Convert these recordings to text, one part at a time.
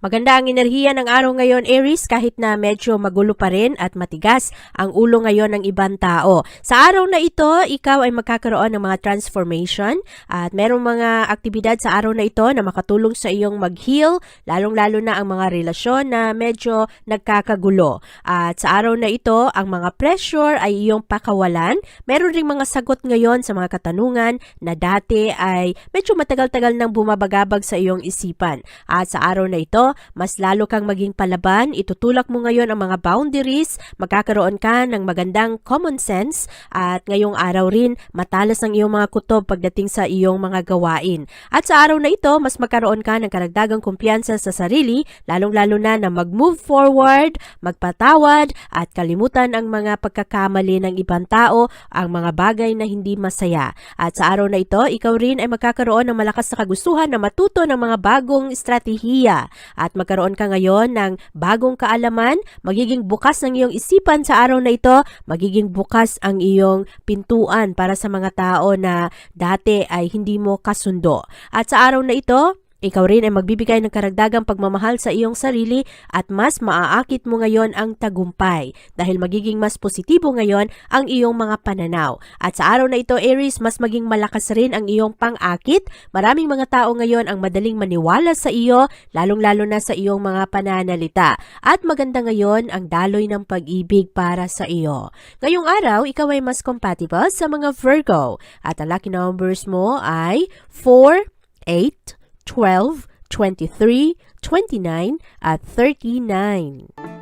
Maganda ang enerhiya ng araw ngayon, Aries, kahit na medyo magulo pa rin at matigas ang ulo ngayon ng ibang tao. Sa araw na ito, ikaw ay magkakaroon ng mga transformation at merong mga aktibidad sa araw na ito na makatulong sa iyong mag-heal, lalong-lalo na ang mga relasyon na medyo nagkakagulo. At sa araw na ito, ang mga pressure ay iyong pakawalan. Meron ring mga sagot ngayon sa mga katanungan na dati ay medyo matagal-tagal nang bumabagabag sa iyong isipan. At sa araw na ito, mas lalo kang maging palaban, itutulak mo ngayon ang mga boundaries, magkakaroon ka ng magandang common sense at ngayong araw rin matalas ang iyong mga kutob pagdating sa iyong mga gawain. At sa araw na ito, mas magkaroon ka ng karagdagang kumpiyansa sa sarili, lalong-lalo na na mag-move forward, magpatawad at kalimutan ang mga pagkakamali ng ibang tao, ang mga bagay na hindi masaya. At sa araw na ito, ikaw rin ay magkakaroon ng malakas na kagustuhan na matuto ng mga bagong estratehiya at magkaroon ka ngayon ng bagong kaalaman, magiging bukas ng iyong isipan sa araw na ito, magiging bukas ang iyong pintuan para sa mga tao na dati ay hindi mo kasundo. At sa araw na ito, ikaw rin ay magbibigay ng karagdagang pagmamahal sa iyong sarili at mas maaakit mo ngayon ang tagumpay dahil magiging mas positibo ngayon ang iyong mga pananaw. At sa araw na ito, Aries, mas maging malakas rin ang iyong pang-akit. Maraming mga tao ngayon ang madaling maniwala sa iyo, lalong-lalo na sa iyong mga pananalita. At maganda ngayon ang daloy ng pag-ibig para sa iyo. Ngayong araw, ikaw ay mas compatible sa mga Virgo at ang lucky numbers mo ay 4, 8, 12, 23, 29, at 39.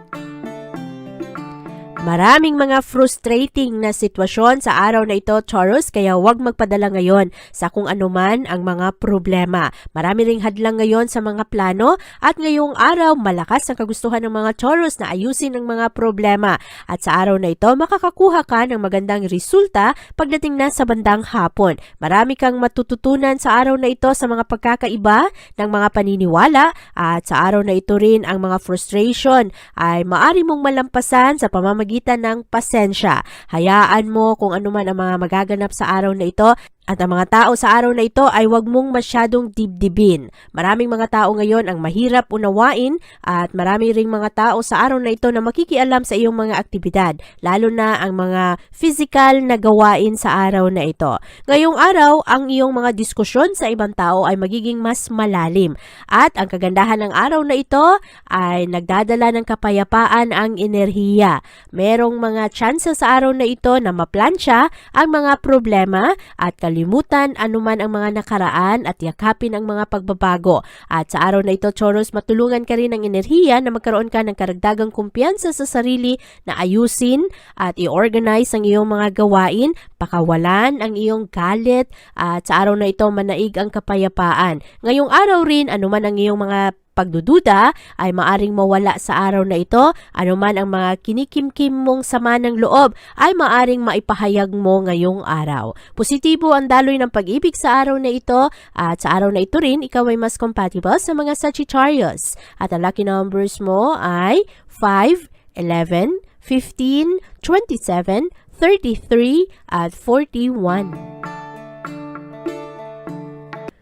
Maraming mga frustrating na sitwasyon sa araw na ito, Taurus, kaya huwag magpadala ngayon sa kung anuman ang mga problema. Marami ring hadlang ngayon sa mga plano at ngayong araw malakas ang kagustuhan ng mga Taurus na ayusin ang mga problema. At sa araw na ito, makakakuha ka ng magandang resulta pagdating na sa bandang hapon. Marami kang matututunan sa araw na ito sa mga pagkakaiba ng mga paniniwala at sa araw na ito rin ang mga frustration ay maari mong malampasan sa pamamagitan ng pasensya. Hayaan mo kung ano man ang mga magaganap sa araw na ito at ang mga tao sa araw na ito ay huwag mong masyadong dibdibin. Maraming mga tao ngayon ang mahirap unawain at marami ring mga tao sa araw na ito na makikialam sa iyong mga aktibidad, lalo na ang mga physical na gawain sa araw na ito. Ngayong araw, ang iyong mga diskusyon sa ibang tao ay magiging mas malalim. At ang kagandahan ng araw na ito ay nagdadala ng kapayapaan ang enerhiya. Merong mga chance sa araw na ito na maplansya ang mga problema at kalimutan anuman ang mga nakaraan at yakapin ang mga pagbabago. At sa araw na ito, Choros, matulungan ka rin ng enerhiya na magkaroon ka ng karagdagang kumpiyansa sa sarili na ayusin at i-organize ang iyong mga gawain, pakawalan ang iyong galit at sa araw na ito manaig ang kapayapaan. Ngayong araw rin, anuman ang iyong mga pagdududa ay maaring mawala sa araw na ito. Anuman ang mga kinikimkim mong sama ng loob ay maaring maipahayag mo ngayong araw. Positibo ang daloy ng pag-ibig sa araw na ito at sa araw na ito rin ikaw ay mas compatible sa mga Sagittarius. At ang lucky numbers mo ay 5, 11, 15, 27, 33 at 41.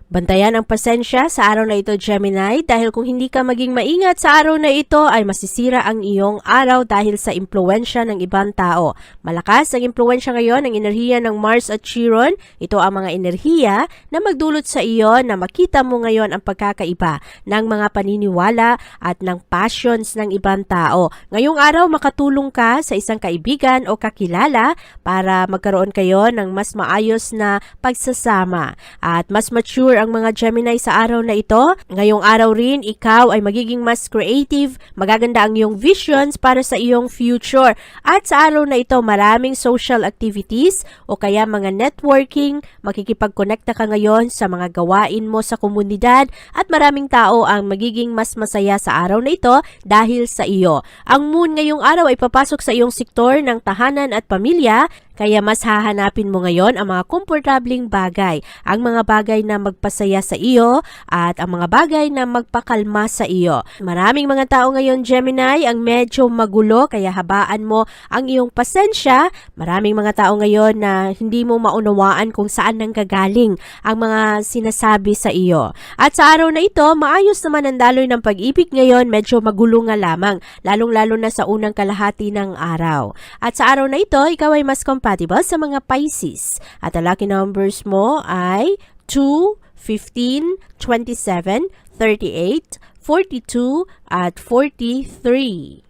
Bantayan ang pasensya sa araw na ito, Gemini, dahil kung hindi ka maging maingat sa araw na ito ay masisira ang iyong araw dahil sa impluensya ng ibang tao. Malakas ang impluensya ngayon ng enerhiya ng Mars at Chiron. Ito ang mga enerhiya na magdulot sa iyo na makita mo ngayon ang pagkakaiba ng mga paniniwala at ng passions ng ibang tao. Ngayong araw, makatulong ka sa isang kaibigan o kakilala para magkaroon kayo ng mas maayos na pagsasama at mas mature ang mga Gemini sa araw na ito. Ngayong araw rin, ikaw ay magiging mas creative, magaganda ang iyong visions para sa iyong future. At sa araw na ito, maraming social activities o kaya mga networking, makikipag-connecta ka ngayon sa mga gawain mo sa komunidad at maraming tao ang magiging mas masaya sa araw na ito dahil sa iyo. Ang moon ngayong araw ay papasok sa iyong sektor ng tahanan at pamilya kaya mas hahanapin mo ngayon ang mga komportabling bagay, ang mga bagay na magpasaya sa iyo at ang mga bagay na magpakalma sa iyo. Maraming mga tao ngayon Gemini ang medyo magulo kaya habaan mo ang iyong pasensya. Maraming mga tao ngayon na hindi mo maunawaan kung saan nanggagaling ang mga sinasabi sa iyo. At sa araw na ito, maayos naman ang daloy ng pag-ibig ngayon, medyo magulo nga lamang, lalong-lalo na sa unang kalahati ng araw. At sa araw na ito, ikaw ay mas compatible sa mga Pisces. At ang lucky numbers mo ay 2, 15, 27, 38, 42, at 43.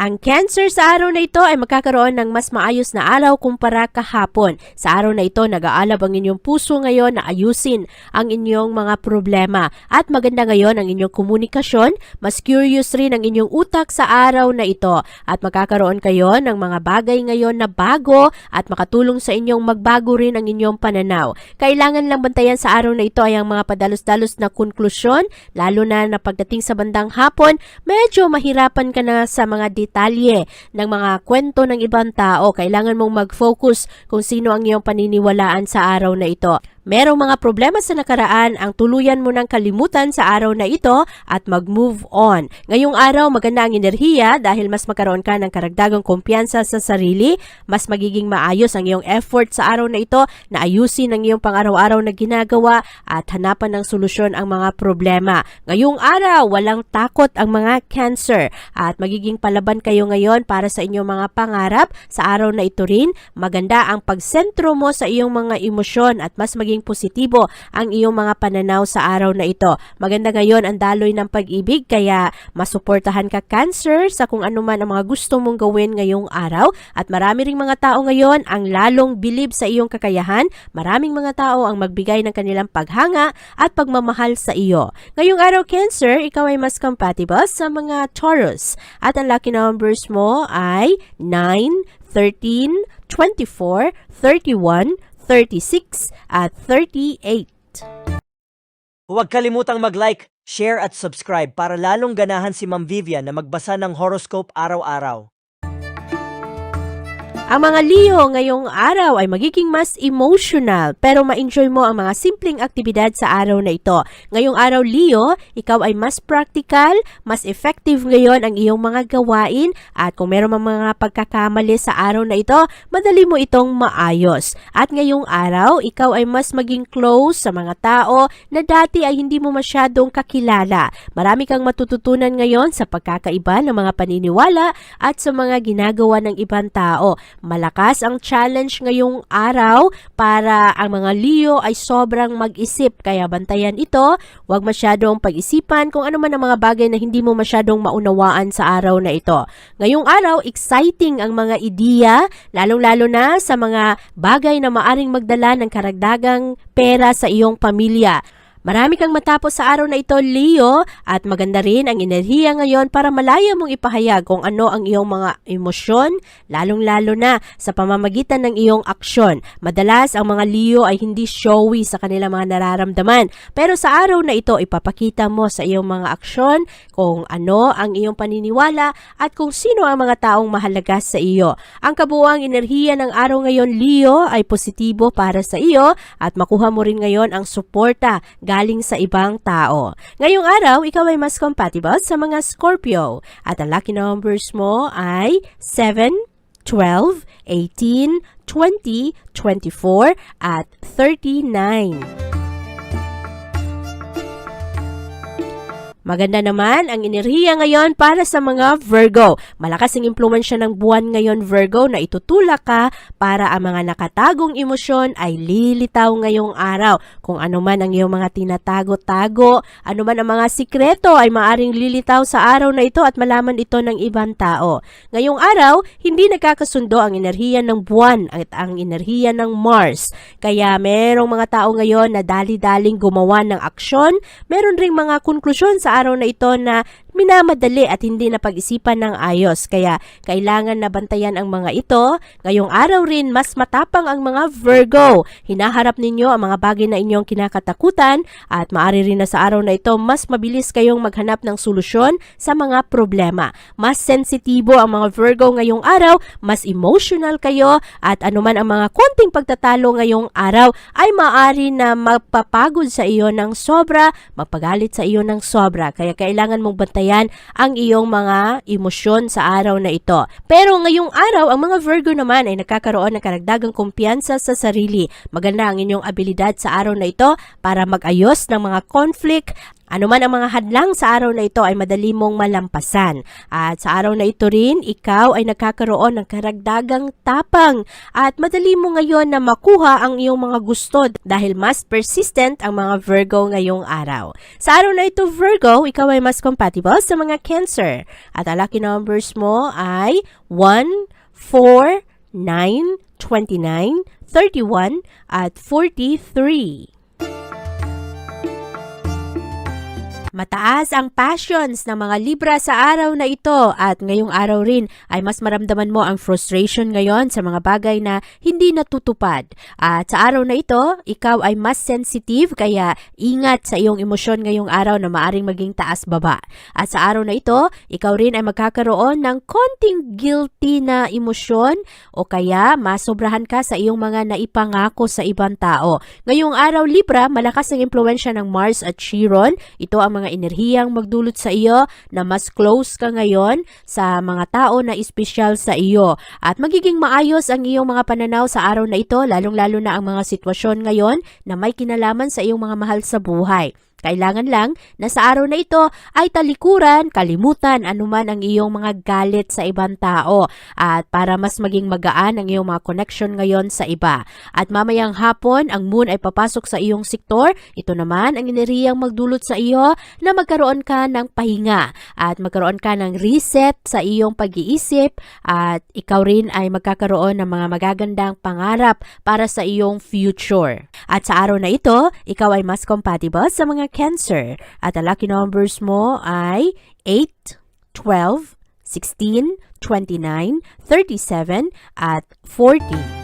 Ang Cancer sa araw na ito ay magkakaroon ng mas maayos na araw kumpara kahapon. Sa araw na ito, nag-aalab ang inyong puso ngayon na ayusin ang inyong mga problema. At maganda ngayon ang inyong komunikasyon, mas curious rin ang inyong utak sa araw na ito. At magkakaroon kayo ng mga bagay ngayon na bago at makatulong sa inyong magbago rin ang inyong pananaw. Kailangan lang bantayan sa araw na ito ay ang mga padalos-dalos na konklusyon, lalo na na pagdating sa bandang hapon, medyo mahirapan ka na sa mga detalye ng mga kwento ng ibang tao. Kailangan mong mag-focus kung sino ang iyong paniniwalaan sa araw na ito. Merong mga problema sa nakaraan ang tuluyan mo ng kalimutan sa araw na ito at mag-move on. Ngayong araw, maganda ang enerhiya dahil mas magkaroon ka ng karagdagang kumpiyansa sa sarili, mas magiging maayos ang iyong effort sa araw na ito na ayusin ang iyong pang-araw-araw na ginagawa at hanapan ng solusyon ang mga problema. Ngayong araw, walang takot ang mga cancer at magiging palaban kayo ngayon para sa inyong mga pangarap. Sa araw na ito rin, maganda ang pagsentro mo sa iyong mga emosyon at mas maging positibo ang iyong mga pananaw sa araw na ito. Maganda ngayon ang daloy ng pag-ibig kaya masuportahan ka cancer sa kung ano man ang mga gusto mong gawin ngayong araw at marami ring mga tao ngayon ang lalong bilib sa iyong kakayahan. Maraming mga tao ang magbigay ng kanilang paghanga at pagmamahal sa iyo. Ngayong araw cancer, ikaw ay mas compatible sa mga Taurus at ang lucky numbers mo ay 9, 13, 24, 31, 36 at 38. Huwag kalimutang mag-like, share at subscribe para lalong ganahan si Ma'am Vivian na magbasa ng horoscope araw-araw. Ang mga Leo ngayong araw ay magiging mas emotional pero ma-enjoy mo ang mga simpleng aktibidad sa araw na ito. Ngayong araw Leo, ikaw ay mas practical, mas effective ngayon ang iyong mga gawain at kung meron mang mga pagkakamali sa araw na ito, madali mo itong maayos. At ngayong araw, ikaw ay mas maging close sa mga tao na dati ay hindi mo masyadong kakilala. Marami kang matututunan ngayon sa pagkakaiba ng mga paniniwala at sa mga ginagawa ng ibang tao. Malakas ang challenge ngayong araw para ang mga Leo ay sobrang mag-isip kaya bantayan ito. Huwag masyadong pag-isipan kung ano man ang mga bagay na hindi mo masyadong maunawaan sa araw na ito. Ngayong araw, exciting ang mga ideya, lalong-lalo na sa mga bagay na maaring magdala ng karagdagang pera sa iyong pamilya. Marami kang matapos sa araw na ito, Leo, at maganda rin ang enerhiya ngayon para malaya mong ipahayag kung ano ang iyong mga emosyon, lalong-lalo na sa pamamagitan ng iyong aksyon. Madalas, ang mga Leo ay hindi showy sa kanilang mga nararamdaman, pero sa araw na ito, ipapakita mo sa iyong mga aksyon kung ano ang iyong paniniwala at kung sino ang mga taong mahalaga sa iyo. Ang kabuuang enerhiya ng araw ngayon, Leo, ay positibo para sa iyo at makuha mo rin ngayon ang suporta galing sa ibang tao. Ngayong araw, ikaw ay mas compatible sa mga Scorpio at ang lucky numbers mo ay 7, 12, 18, 20, 24, at 39. Maganda naman ang enerhiya ngayon para sa mga Virgo. Malakas ang impluensya ng buwan ngayon Virgo na itutulak ka para ang mga nakatagong emosyon ay lilitaw ngayong araw. Kung ano man ang iyong mga tinatago-tago, ano man ang mga sikreto ay maaring lilitaw sa araw na ito at malaman ito ng ibang tao. Ngayong araw, hindi nagkakasundo ang enerhiya ng buwan at ang enerhiya ng Mars. Kaya merong mga tao ngayon na dali-daling gumawa ng aksyon, meron ring mga konklusyon sa araw na ito na minamadali at hindi na pag-isipan ng ayos. Kaya kailangan na bantayan ang mga ito. Ngayong araw rin, mas matapang ang mga Virgo. Hinaharap ninyo ang mga bagay na inyong kinakatakutan at maaari rin na sa araw na ito, mas mabilis kayong maghanap ng solusyon sa mga problema. Mas sensitibo ang mga Virgo ngayong araw, mas emotional kayo at anuman ang mga konting pagtatalo ngayong araw ay maaari na magpapagod sa iyo ng sobra, magpagalit sa iyo ng sobra. Kaya kailangan mong bantayan ang iyong mga emosyon sa araw na ito. Pero ngayong araw, ang mga Virgo naman ay nakakaroon ng karagdagang kumpiyansa sa sarili. Maganda ang inyong abilidad sa araw na ito para mag-ayos ng mga conflict ano man ang mga hadlang sa araw na ito ay madali mong malampasan. At sa araw na ito rin, ikaw ay nagkakaroon ng karagdagang tapang at madali mo ngayon na makuha ang iyong mga gusto dahil mas persistent ang mga Virgo ngayong araw. Sa araw na ito, Virgo, ikaw ay mas compatible sa mga Cancer. At ang lucky numbers mo ay 1, 4, 9, 29, 31, at 43. Mataas ang passions ng mga Libra sa araw na ito at ngayong araw rin ay mas maramdaman mo ang frustration ngayon sa mga bagay na hindi natutupad. At sa araw na ito, ikaw ay mas sensitive kaya ingat sa iyong emosyon ngayong araw na maaring maging taas-baba. At sa araw na ito, ikaw rin ay magkakaroon ng konting guilty na emosyon o kaya masobrahan ka sa iyong mga naipangako sa ibang tao. Ngayong araw Libra, malakas ang impluensya ng Mars at Chiron. Ito ang mga enerhiyang magdulot sa iyo na mas close ka ngayon sa mga tao na espesyal sa iyo. At magiging maayos ang iyong mga pananaw sa araw na ito, lalong-lalo na ang mga sitwasyon ngayon na may kinalaman sa iyong mga mahal sa buhay. Kailangan lang na sa araw na ito ay talikuran, kalimutan anuman ang iyong mga galit sa ibang tao at para mas maging magaan ang iyong mga connection ngayon sa iba. At mamayang hapon, ang moon ay papasok sa iyong sektor. Ito naman ang enerhiyang magdulot sa iyo na magkaroon ka ng pahinga at magkaroon ka ng reset sa iyong pag-iisip at ikaw rin ay magkakaroon ng mga magagandang pangarap para sa iyong future. At sa araw na ito, ikaw ay mas compatible sa mga Cancer at ang lucky numbers mo ay 8, 12, 16, 29, 37 at 40.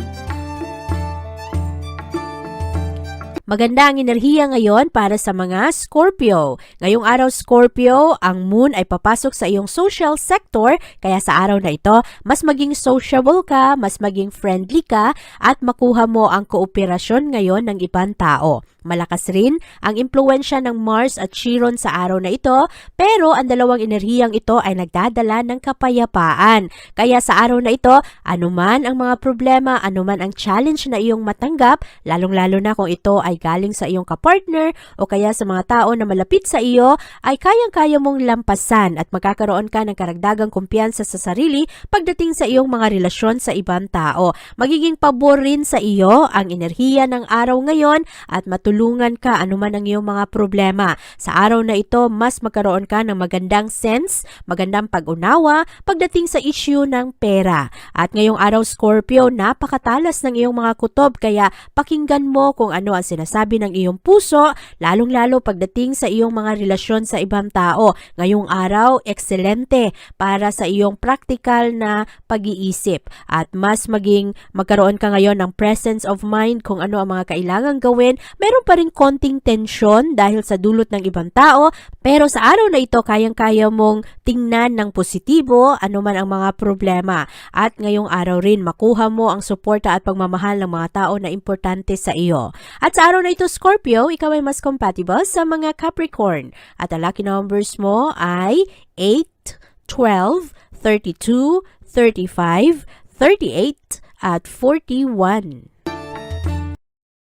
Maganda ang enerhiya ngayon para sa mga Scorpio. Ngayong araw Scorpio, ang moon ay papasok sa iyong social sector kaya sa araw na ito, mas maging sociable ka, mas maging friendly ka at makuha mo ang kooperasyon ngayon ng ibang tao. Malakas rin ang impluensya ng Mars at Chiron sa araw na ito pero ang dalawang enerhiyang ito ay nagdadala ng kapayapaan. Kaya sa araw na ito, anuman ang mga problema, anuman ang challenge na iyong matanggap, lalong-lalo na kung ito ay galing sa iyong kapartner o kaya sa mga tao na malapit sa iyo, ay kayang-kaya mong lampasan at magkakaroon ka ng karagdagang kumpiyansa sa sarili pagdating sa iyong mga relasyon sa ibang tao. Magiging pabor rin sa iyo ang enerhiya ng araw ngayon at matulungan ka anuman ang iyong mga problema. Sa araw na ito, mas magkaroon ka ng magandang sense, magandang pag-unawa pagdating sa issue ng pera. At ngayong araw Scorpio, napakatalas ng iyong mga kutob kaya pakinggan mo kung ano ang sinasabi ng iyong puso, lalong-lalo pagdating sa iyong mga relasyon sa ibang tao. Ngayong araw, ekselente para sa iyong practical na pag-iisip at mas maging magkaroon ka ngayon ng presence of mind kung ano ang mga kailangang gawin. Meron pa rin konting tensyon dahil sa dulot ng ibang tao, pero sa araw na ito, kayang-kaya mong tingnan ng positibo anuman ang mga problema. At ngayong araw rin, makuha mo ang suporta at pagmamahal ng mga tao na importante sa iyo. At sa araw na ito, Scorpio, ikaw ay mas compatible sa mga Capricorn. At ang lucky numbers mo ay 8, 12, 32, 35, 38, at 41.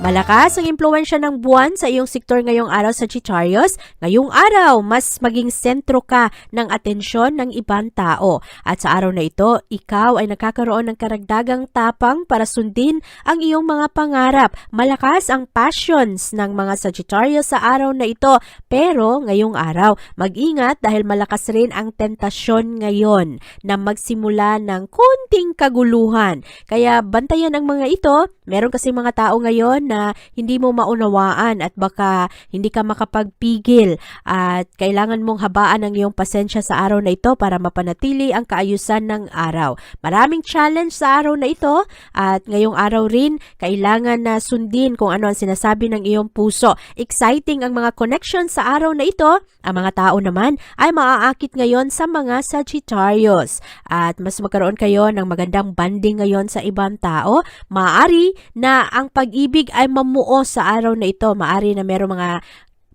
Malakas ang impluensya ng buwan sa iyong sektor ngayong araw sa Chicharios. Ngayong araw, mas maging sentro ka ng atensyon ng ibang tao. At sa araw na ito, ikaw ay nakakaroon ng karagdagang tapang para sundin ang iyong mga pangarap. Malakas ang passions ng mga Sagittarius sa araw na ito. Pero ngayong araw, mag-ingat dahil malakas rin ang tentasyon ngayon na magsimula ng konting kaguluhan. Kaya bantayan ang mga ito. Meron kasi mga tao ngayon na hindi mo maunawaan at baka hindi ka makapagpigil at kailangan mong habaan ang iyong pasensya sa araw na ito para mapanatili ang kaayusan ng araw. Maraming challenge sa araw na ito at ngayong araw rin kailangan na sundin kung ano ang sinasabi ng iyong puso. Exciting ang mga connection sa araw na ito. Ang mga tao naman ay maaakit ngayon sa mga Sagittarius at mas magkaroon kayo ng magandang banding ngayon sa ibang tao. Maaari na ang pag-ibig ay mamuo sa araw na ito. Maaari na meron mga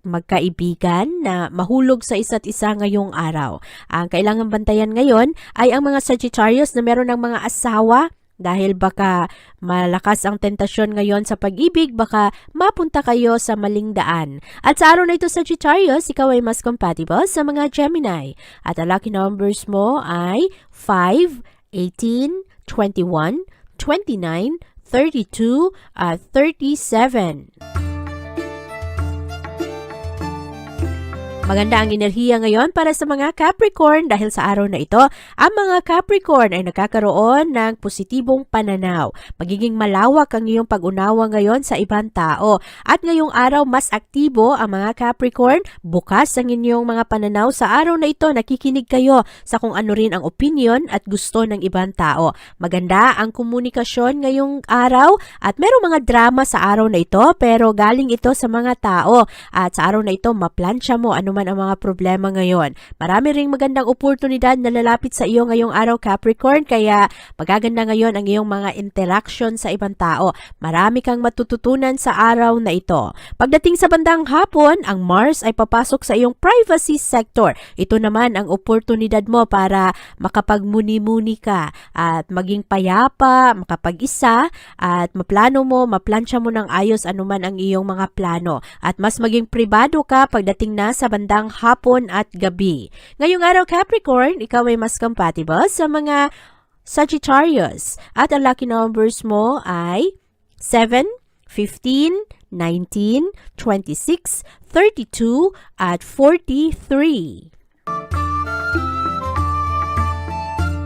magkaibigan na mahulog sa isa't isa ngayong araw. Ang kailangan bantayan ngayon ay ang mga Sagittarius na meron ng mga asawa dahil baka malakas ang tentasyon ngayon sa pag-ibig, baka mapunta kayo sa maling daan. At sa araw na ito, Sagittarius, ikaw ay mas compatible sa mga Gemini. At ang lucky numbers mo ay 5, 18, 21, 29, 32, at 37. Maganda ang enerhiya ngayon para sa mga Capricorn dahil sa araw na ito, ang mga Capricorn ay nakakaroon ng positibong pananaw. Magiging malawak ang iyong pag-unawa ngayon sa ibang tao. At ngayong araw, mas aktibo ang mga Capricorn. Bukas ang inyong mga pananaw sa araw na ito. Nakikinig kayo sa kung ano rin ang opinion at gusto ng ibang tao. Maganda ang komunikasyon ngayong araw at merong mga drama sa araw na ito pero galing ito sa mga tao. At sa araw na ito, maplansya mo ano man ang mga problema ngayon. Marami ring magandang oportunidad na lalapit sa iyo ngayong araw Capricorn kaya magaganda ngayon ang iyong mga interaction sa ibang tao. Marami kang matututunan sa araw na ito. Pagdating sa bandang hapon, ang Mars ay papasok sa iyong privacy sector. Ito naman ang oportunidad mo para makapagmuni-muni ka at maging payapa, makapag-isa at maplano mo, maplansya mo ng ayos anuman ang iyong mga plano at mas maging pribado ka pagdating na sa bandang hapon at gabi. Ngayong araw Capricorn, ikaw ay mas compatible sa mga Sagittarius at ang lucky numbers mo ay 7, 15, 19, 26, 32 at 43.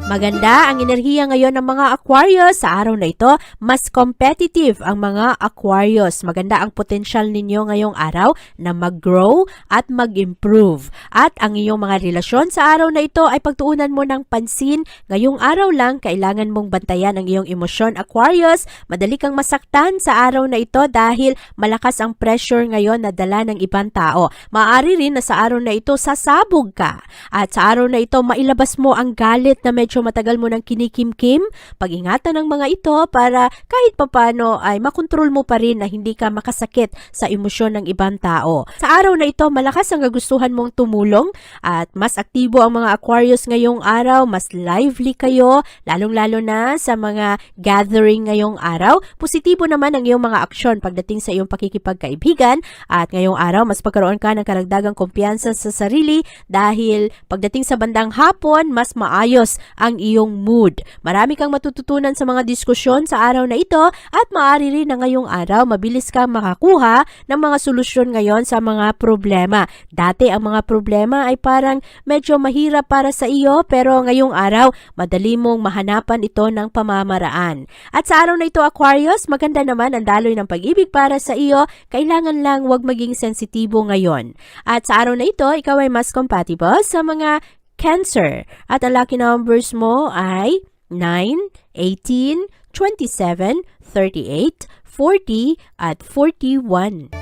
Maganda ang enerhiya ngayon ng mga Aquarius sa araw na ito. Mas competitive ang mga Aquarius. Maganda ang potensyal ninyo ngayong araw na mag-grow at mag-improve. At ang iyong mga relasyon sa araw na ito ay pagtuunan mo ng pansin. Ngayong araw lang, kailangan mong bantayan ang iyong emosyon, Aquarius. Madali kang masaktan sa araw na ito dahil malakas ang pressure ngayon na dala ng ibang tao. Maaari rin na sa araw na ito, sasabog ka. At sa araw na ito, mailabas mo ang galit na medyo matagal mo nang kinikimkim. Pag-ingatan ng mga ito para kahit papano ay makontrol mo pa rin na hindi ka makasakit sa emosyon ng ibang tao. Sa araw na ito, malakas ang kagustuhan mong tumulong at mas aktibo ang mga Aquarius ngayong araw, mas lively kayo, lalong-lalo na sa mga gathering ngayong araw. Positibo naman ang iyong mga aksyon pagdating sa iyong pakikipagkaibigan at ngayong araw, mas pagkaroon ka ng karagdagang kumpiyansa sa sarili dahil pagdating sa bandang hapon, mas maayos ang iyong mood. Marami kang matututunan sa mga diskusyon sa araw na ito at maaari rin na ngayong araw mabilis kang makakuha ng mga solusyon ngayon sa mga problema. Dati ang mga problema ay parang medyo mahirap para sa iyo pero ngayong araw madali mong mahanapan ito ng pamamaraan. At sa araw na ito Aquarius, maganda naman ang daloy ng pag-ibig para sa iyo. Kailangan lang wag maging sensitibo ngayon. At sa araw na ito, ikaw ay mas compatible sa mga Cancer. At ang lucky numbers mo ay 9, 18, 27, 38, 40, at 41.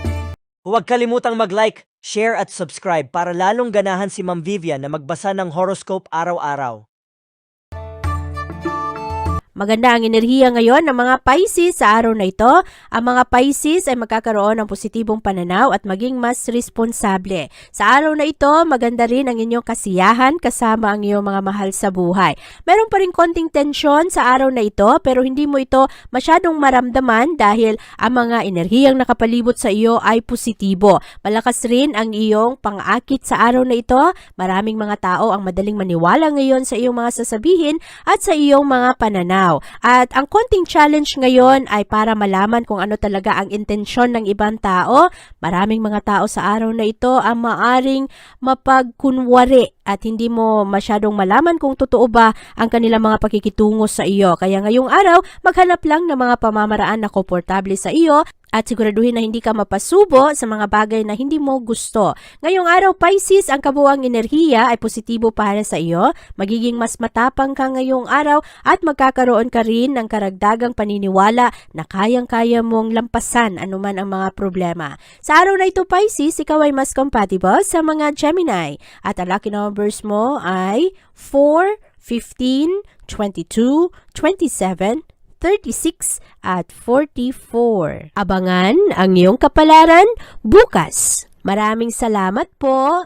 Huwag kalimutang mag-like, share at subscribe para lalong ganahan si Ma'am Vivian na magbasa ng horoscope araw-araw. Maganda ang enerhiya ngayon ng mga Pisces sa araw na ito. Ang mga Pisces ay magkakaroon ng positibong pananaw at maging mas responsable. Sa araw na ito, maganda rin ang inyong kasiyahan kasama ang iyong mga mahal sa buhay. Meron pa rin konting tensyon sa araw na ito pero hindi mo ito masyadong maramdaman dahil ang mga enerhiyang nakapalibot sa iyo ay positibo. Malakas rin ang iyong pang-akit sa araw na ito. Maraming mga tao ang madaling maniwala ngayon sa iyong mga sasabihin at sa iyong mga pananaw. At ang konting challenge ngayon ay para malaman kung ano talaga ang intensyon ng ibang tao. Maraming mga tao sa araw na ito ang maaring mapagkunwari at hindi mo masyadong malaman kung totoo ba ang kanilang mga pakikitungo sa iyo. Kaya ngayong araw, maghanap lang ng mga pamamaraan na komportable sa iyo at siguraduhin na hindi ka mapasubo sa mga bagay na hindi mo gusto. Ngayong araw, Pisces, ang kabuang enerhiya ay positibo para sa iyo. Magiging mas matapang ka ngayong araw at magkakaroon ka rin ng karagdagang paniniwala na kayang-kaya mong lampasan anuman ang mga problema. Sa araw na ito, Pisces, ikaw ay mas compatible sa mga Gemini. At ang lucky numbers mo ay 4, 15, 22, 27, 36 at 44. Abangan ang iyong kapalaran bukas. Maraming salamat po.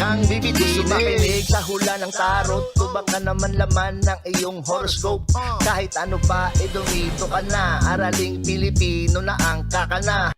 kang bibitinin Makinig sa hula ng tarot. Tubak na naman laman ng iyong horoscope. Kahit ano pa, eh dumito ka na. Araling Pilipino na ang kakana